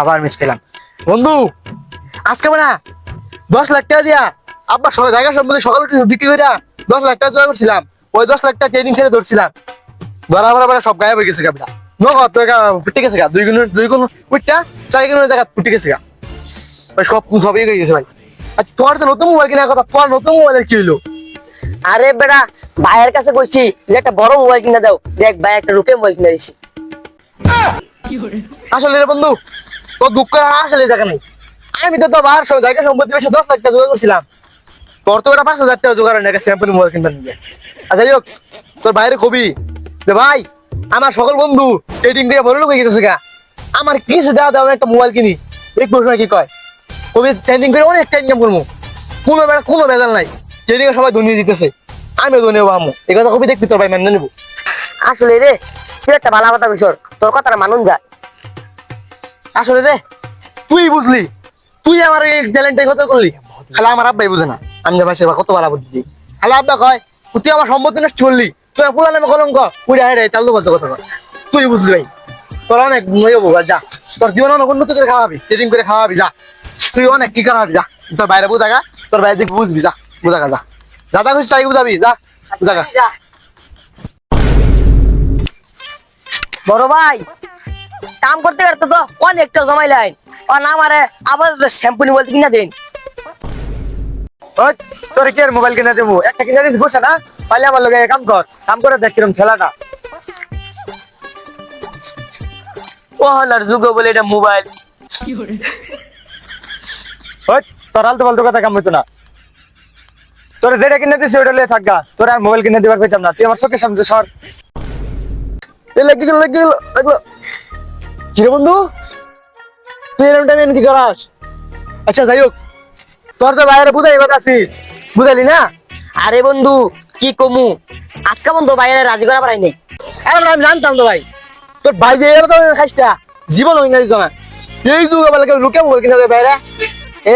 আবার মিস পেলাম বন্ধু, আজকে না দশ লাখ টাকা দিয়া আব্বা সবাই জায়গা সম্বন্ধে সকালে বিক্রি করে দশ লাখ টাকা জোগাড় করছিলাম, ওই দশ লাখ টাকা ট্রেনিং ছেড়ে ধরছিলাম। ধরা ভরা ভরা সব গায়েব হয়ে গেছে গাবিটা নগদ ফুটে গেছে গা, দুই গুণ দুই গুণ উঠটা চার গুণের জায়গা ফুটে গেছে গা। ভাই, সব সবই হয়ে গেছে ভাই। আচ্ছা তোমার তো নতুন মোবাইল কেনার কথা, তোমার নতুন মোবাইলের কি হইল? আরে বেটা, ভাইয়ের কাছে কইছি, যে একটা বড় মোবাইল কিনে দাও। দেখ, ভাই একটা রুপে মোবাইল কিনে দিছি। আসলে বন্ধু, তোর দুঃখ আসলে দেখা আমি তো তো বার জায়গা সম্পত্তি বেশি দশ লাখ টাকা করছিলাম। তোর তো ওটা পাঁচ হাজার টাকা জোগাড় স্যাম্পল মোবাইল কিনতে নিয়ে। আচ্ছা যাই হোক, তোর বাইরে কবি যে ভাই, আমার সকল বন্ধু ট্রেডিং দিয়ে বড় লোক গেছে গা। আমার কিছু দেওয়া দেওয়া একটা মোবাইল কিনি। এই প্রশ্ন কি কয়? কবি ট্রেডিং করে অনেক ট্রেডিং করব কোনো বেড়া কোনো বেজাল নাই। ট্রেডিং সবাই দুনিয়া জিতেছে আমিও দুনিয়া বামু এই কথা কবি দেখবি তোর ভাই মেনে নেব। আসলে রে তুই একটা ভালো কথা কইছর তোর কথাটা মানুন যায়। আসলে রে তুই বুঝলি, তুই আমার এই ট্যালেন্টের কথা করলি? খালা, আমার আব্বাই বুঝে না, আমি যে ভাই কত ভালো বুদ্ধি খালা, আব্বা কয়, তুই আমার সম্পত্তি নষ্ট করলি, তুই পুরা নামে কলঙ্ক, উড়ে হাই রে তাল কথা তুই বুঝলি ভাই, তোর অনেক যা, তোর জীবন অনেক উন্নত করে খাওয়াবি ট্রেডিং করে খাওয়াবি, যা, তুই অনেক কি খাওয়াবি যা, তোর বাইরে বুঝাগা তোর বাইরে দিকে বুঝবি, যা বুঝাগা যা। যা যা খুশি তাই বুঝাবি, যা বুঝাগা বড় ভাই কাম করতে করতে তো অনেকটা জমাই লাইন আর না মারে আবার শ্যাম্পু মোবাইল কিনা দেন। তোর কি আর মোবাইল কিনে দেবো? একটা কিনে বসে না? পাইলে আমার কাম কর কাম করে দেখ কিরম খেলাটা। ও হলার যুগ বলে এটা মোবাইল ওই তোর আলতু ফালতু কথা কাম হইতো না। তোর যেটা কিনে দিছে ওটা লয়ে থাকগা তোর আর মোবাইল কিনে দিবার পাইতাম না। তুই আমার চোখের সামনে সর। এ লেগে গেল লেগে গেল লাগল কিরে বন্ধু? তুই এরকম টাইমে কি করাস? আচ্ছা যাই হোক। তোর তো বাইরে বুঝাই কথা আছি। বুঝালি না? আরে বন্ধু কি কমু? আজকে বন্ধু বাইরে রাজি করা পারাই নাই। এখন আমি জানতাম তো ভাই। তোর ভাই যে এরকম খাইসটা জীবন হই না দিত না এই যুগ বেলা কেউ লুকে কিনে বাইরে।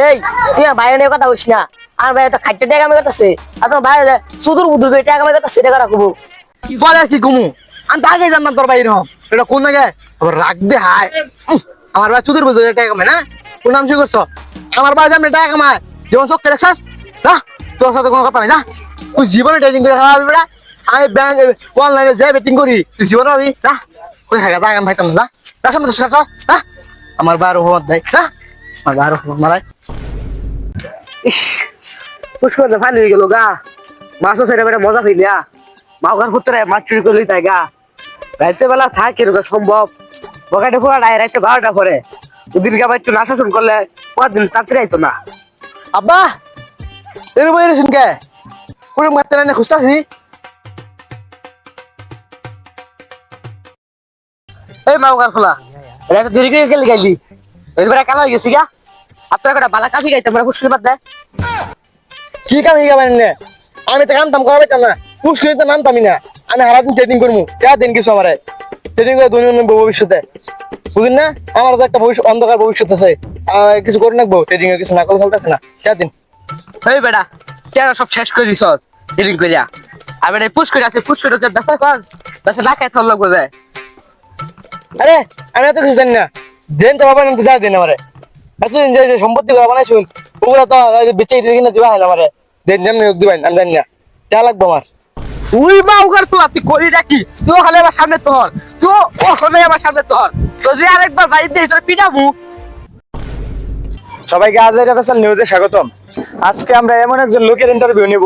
এই তুই বাইরে নিয়ে কথা বলিস না। আর বাইরে তো খাইতে টাকা আমি করতেছে। আর তোমার বাইরে সুদূর বুদুর টাকা আমি করতেছে টাকা রাখব কি কমু? আমি তো আগে জানতাম তোর বাইরে হম এটা কোন জায়গায়? আবার রাখবে, হায়। আমার ভাই চুদের বুঝে টাকা কামায়, না? কোন নাম শুরু করছ আমার ভাই জানবে টাকা কামায় যেমন চোখ দেখছাস? না তোর সাথে কোনো কথা নাই, যা। তুই জীবনে ট্রেডিং করে খাওয়াবি বেড়া আমি ব্যাংক অনলাইনে যাই বেটিং করি, তুই জীবনে হবি না কই থাকা যা আমি ভাইতাম না, যা। যা, সামনে তো সাথে না আমার বাইরে হোমত দেয় না আমার বাইরে হোমত মারাই ইস, পুষ্কর তো ফাইল হয়ে গেল গা। মাছও সেটা বেটা মজা ফেলিয়া মাওগার পুত্রে মাছ চুরি করলি তাই গা। রাইতে বেলা থাক এরকম সম্ভব। বকাটে খোয়া নাই রাইতে বারোটা পরে। দুদিন গাবা একটু না শাসন করলে দিন তাড়াতাড়ি আইতো না। আব্বা এর বই রেছেন কে? পুরো মারতে না খুঁজতাছি এই মাওগার খোলা এটা দেরি করে গেলে গেলি এবারে কালো হয়ে গেছি গা। আর তোর একটা বালা কাঠি গাইতে আমরা বাদ দেয় কি কাম আমি তো কামটাম করা পাইতাম না। মুশকিল তো নামতামই না। আমি সারাদিন ট্রেডিং করব কে দিন কিছু আমারে। ট্রেডিং করে দুনিয়া ভবিষ্যতে। বুঝলেন না? আমার তো একটা ভবিষ্যৎ অন্ধকার ভবিষ্যৎ আছে। কিছু করে রাখব ট্রেডিং এর কিছু না করে চলতেছে না। কে দিন। এই বেটা কেন সব শেষ করে দিছ দেরি করিয়া আর বেটা পুষ করে আছে পুষ করে দেখা কর বেসা না থর লাগবো যায় আরে আমি এত কিছু জানি না। দেন তো বাবা তো যা দেন আমারে। এতদিন যে যে সম্পত্তি গুলো বানাইছুন ওগুলা তো বেঁচে কিনা দিবা হলো আমারে। দেন যেমনি দিবেন আমি জানি না। কে লাগবো আমার। উই মা উগার তো তুই করি রাখি। তুই হলে আমার সামনে তোর। তুই ও হলে আমার সামনে তোর। তো যে আরেকবার বাড়িতে এসে পিটাবু। সবাইকে আজ ফ্যাশন নিউজে স্বাগতম। আজকে আমরা এমন একজন লোকের ইন্টারভিউ নিব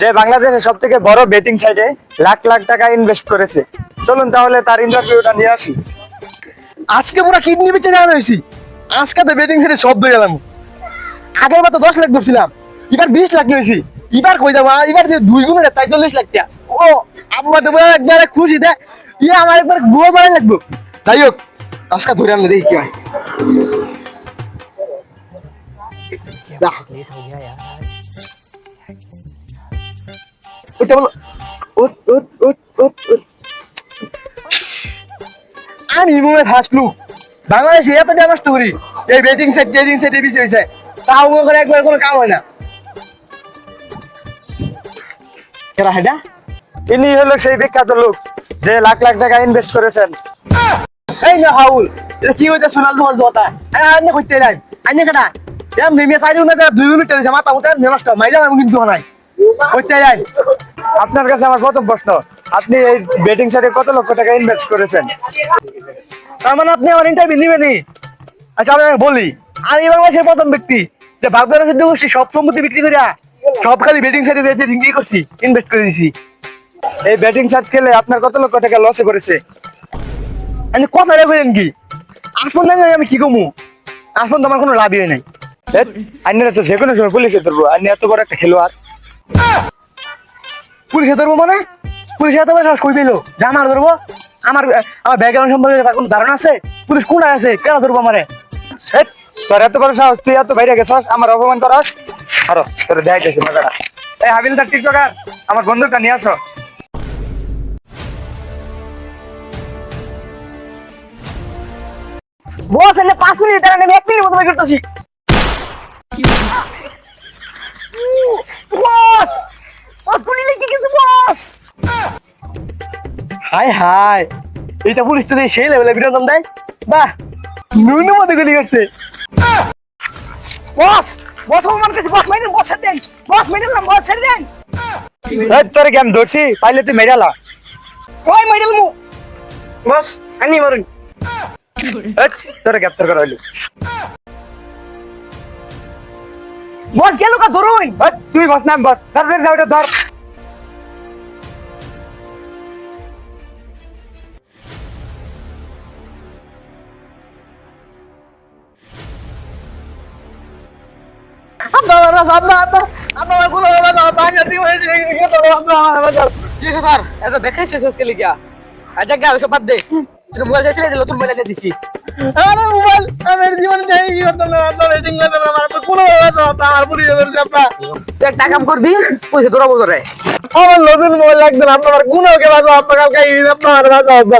যে বাংলাদেশের সব থেকে বড় বেটিং সাইটে লাখ লাখ টাকা ইনভেস্ট করেছে। চলুন তাহলে তার ইন্টারভিউটা নিয়ে আসি। আজকে পুরো কিডনি বেচে নেওয়া হয়েছি? আজকে তো বেটিং সাইটে সব হয়ে গেলাম। আগের বার তো দশ লাখ ধরছিলাম। এবার বিশ লাখ নিয়েছি। এবার কই যাব? এবার যে দুই গুণের তাই চল্লিশ লাখ টাকা। ও, আম্মা তো একবারে খুশি, দে। ইয়ে আমার একবারগুলো করা লাগবো। যাই হোক, আজকে ধরে আনলে দেখি কি হয়। আমি মুমে ফাসলু বাংলাদেশে এত ড্যামেজ করি। এই betting set trading set ABC হয়েছে। তাও মনে করে একবার কোনো কাম হয় না। কেরা হেডা? ইনি হলো সেই বিখ্যাত লোক যে লাখ লাখ টাকা ইনভেস্ট করেছেন। এই না হাউল, এটা কি হইছে সোনাল তোমার দোতা আইনে কইতে নাই, আইনে কেডা? এম নেমে চাই দিও না দুই মিনিট টেলিছে মাথা মতো নষ্ট মাইলা আমি কিন্তু নাই। কইতে যাই আপনার কাছে আমার প্রথম প্রশ্ন, আপনি এই বেটিং সাইটে কত লক্ষ টাকা ইনভেস্ট করেছেন? তার মানে আপনি আমার ইন্টারভিউ নিবেনি আচ্ছা আমি বলি, আমি বাংলাদেশের প্রথম ব্যক্তি যে ভাবগার সিদ্ধ করছি, সব সম্পত্তি বিক্রি করিয়া, সব খালি বেটিং সাইডে দিয়েছে রিঙ্গি করছি ইনভেস্ট করে দিছি। এই বেটিং সাইট খেলে আপনার কত লক্ষ টাকা লসে করেছে আমি কথা রে করেন কি? আসপন জানি আমি কি কমু আসপন তো আমার কোনো লাভই নাই। আইনারা তো যে কোনো সময় পুলিশে ধরবো আইনি এত বড় একটা খেলোয়াড়। পুলিশে ধরবো মানে? পুলিশে এত বড় সাহস কই পেল? যে আমার ধরবো। আমার আমার ব্যাকগ্রাউন্ড সম্পর্কে তার কোনো ধারণা আছে? পুলিশ কোন আছে? কেন ধরবো আমারে? তোর এত বড় সাহস, তুই এত বাইরে গেছস, আমার অপমান করস? আরও, তোর দেখাইতেছি মজাটা এই হাবিলদার টিকটকার, আমার বন্ধুটা নিয়ে আসো। বস এনে পাঁচ মিনিট টাকা নেবে এক মিনিট মতো করতেছি বস! বস গুলি লেগে গেছে বস! হাই হাই এইটা পুলিশ তো সেই লেভেলে বিনোদন দেয়? বাহ নুনু মতো গুলি করছে। বস বস আমার কাছে বস মাইনেন বস ছেড়ে দেন। বস মেডেল না বস ছেড়ে দেন। হেৎ, তোরে আমি ধরছি? পাইলে তুই মেরালা ওই মেডেল মু? বস আনি মারুন। তোরে গ্রেপ্তার করা হইল বস গেল কা ধরুন হেৎ, তুই বস নাম বস ধর ধর ধর, ধর আব্বা আব্বা আব্বা আব্বা আব্বা গুলো আব্বা আব্বা আগে দিও আব্বা আব্বা কি স্যার এত দেখাই শেষ হচ্ছে লিখা আচ্ছা গা ওসব বাদ দে মোবাইল চাইছিলে দিল তোর মোবাইল দিছি। আরে মোবাইল আমার জীবন চাই কি করতে না রেটিং করতে না আমার কোনো আমার পুলিশ ধরছে আব্বা। তুই একটা কাম করবি পয়সা দৌড়াবো ধরে আমার নতুন মোবাইল লাগবে না আপনার কোনো কে বাজা কালকে আমার বাজা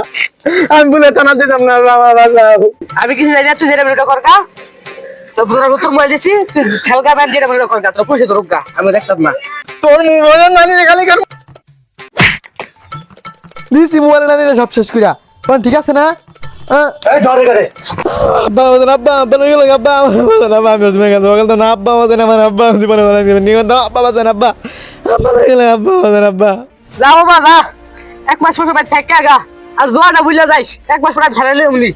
আমি বলে টানা দিতাম না আমার বাজা আমি কিছু জানি না তুই যেটা ভিডিও কর কা তোর তোর তোর মোবাইল দিছি তুই ব্যান যেটা ভিডিও কর কা তোর পয়সা গা আমি দেখতাম না। তোর মোবাইল নানি খালি কর দিছি মোবাইল নানি সব শেষ কইরা। কোন ঠিক আছে না? আব্বা আমাদের আব্বা লই গেল আব্বা আমাদের আব্বা আমি ওসমে গেল বলতো না আব্বা আমাদের আমার আব্বা জীবনে বলা দিবেন নিগন দাও আব্বা বাসেন আব্বা আব্বা গেল আব্বা আমাদের আব্বা। যাও বাবা যা এক মাস সময় বাড়ি থাকে আগা আর জোয়াটা বুঝলে যাইস এক মাস পরে ফেরালে উনি।